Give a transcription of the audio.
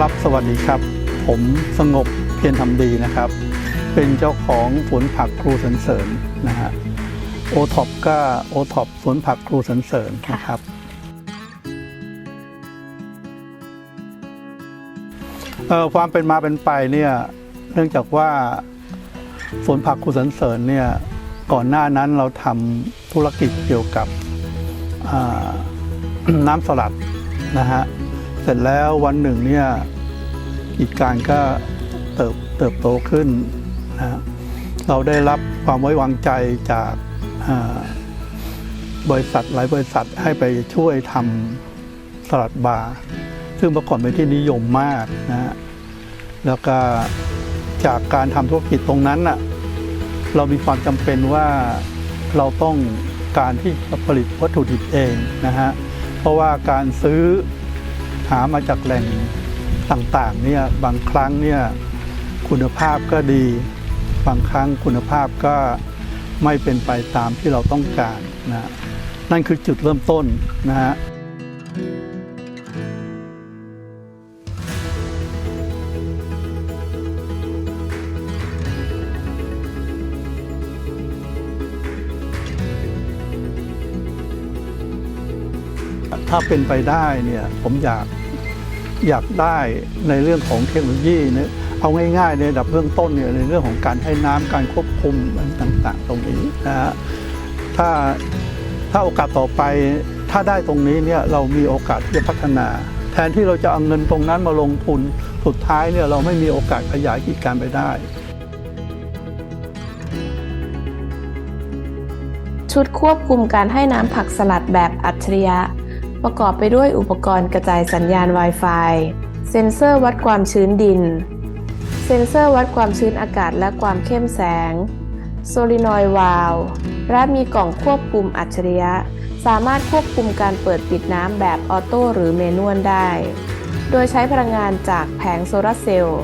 สวัสดีครับ ผมสงบเพียรทำดีนะครับ เป็นเจ้าของสวนผักครูสันเสริญนะฮะโอท็อปก็โอท็อปสวนผักครูสันเสริญนะครับเอ่อความเป็นมาเป็นไปเนี่ยเนื่องจากว่าสวนผักครูสันเสริญเนี่ยก่อนหน้านั้นเราทำธุรกิจเกี่ยวกับอ่าน้ำสลัดนะฮะ เสร็จแล้ววันหนึ่งเนี่ยกิจการก็เติบเติบโตขึ้นนะฮะเราได้รับความไว้วางใจจากบริษัทหลายบริษัทให้ไปช่วยทำสลัดบาร์ซึ่งเมื่อก่อนเป็นที่นิยมมากนะฮะแล้วก็จากการทำธุรกิจตรงนั้นน่ะเรามีความจำเป็นว่าเราต้องการที่จะผลิตวัตถุดิบเองนะฮะเพราะว่าการซื้อ หามาจากแหล่งต่างๆเนี่ยบางครั้งเนี่ยคุณภาพก็ดี บางครั้งคุณภาพก็ไม่เป็นไปตามที่เราต้องการนะฮะนั่นคือจุดเริ่มต้นนะฮะ ถ้าเป็นไปได้เนี่ยผมอยากอยากได้ในเรื่องของเทคโนโลยีเนี่ยเอาง่ายๆในระดับเบื้องต้นเนี่ยในเรื่องของการให้น้ำการควบคุมต่างๆ ตรงนี้นะฮะถ้าถ้าโอกาสต่อไปถ้าได้ตรงนี้เนี่ยเรามีโอกาสที่จะพัฒนา แทนที่เราจะเอาเงินตรงนั้นมาลงทุนสุดท้ายเนี่ยเราไม่มีโอกาสขยายกิจการไปได้ ชุดควบคุมการให้น้ำผักสลัดแบบอัจฉริยะ ประกอบไปด้วยอุปกรณ์กระจายสัญญาณ Wi-Fi เซ็นเซอร์วัดความชื้นดิน เซ็นเซอร์วัดความชื้นอากาศและความเข้มแสง โซลินอยด์วาลวและมีกล่องควบคุมอัจฉริยะ สามารถควบคุมการเปิดปิดน้ำแบบออโต้หรือเมนวลได้ โดยใช้พลังงานจากแผงโซลาร์เซลล์